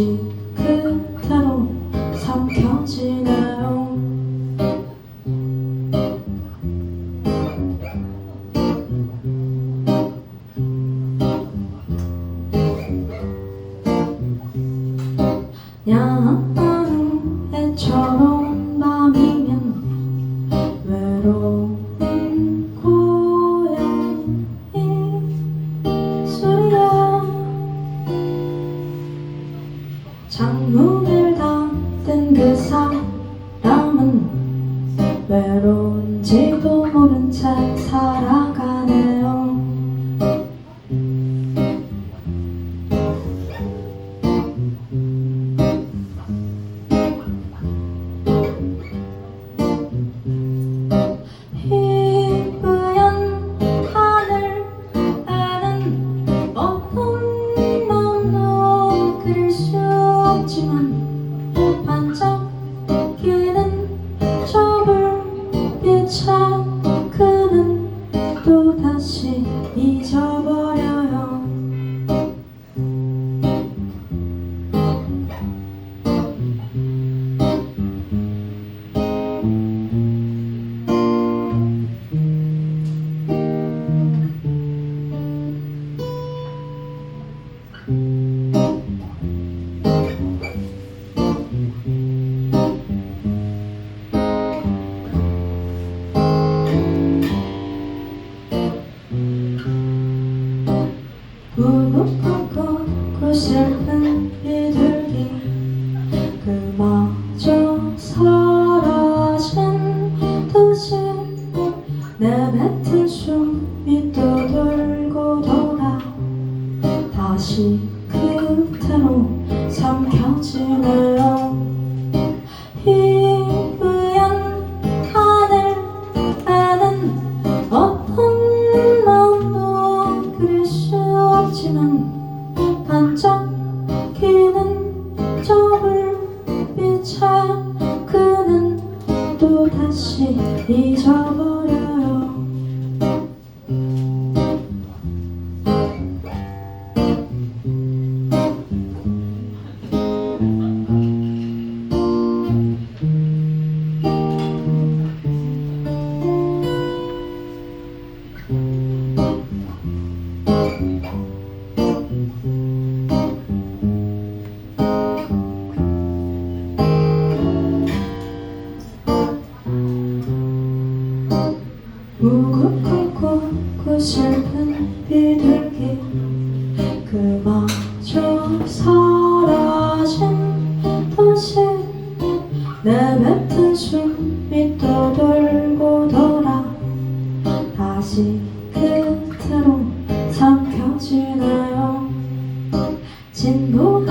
hoje. 외로운지도 모른 채 살아가 우고고고 슬픈 비둘기 그마저 사라진 도시 내뱉은 숨이 또 돌고 돌아 다시 또다시 슬픈 비둘기 그마저 사라진 도시 내 뱉은 숨이 떠돌고 돌아 다시 끝으로 삼켜지나요? 진보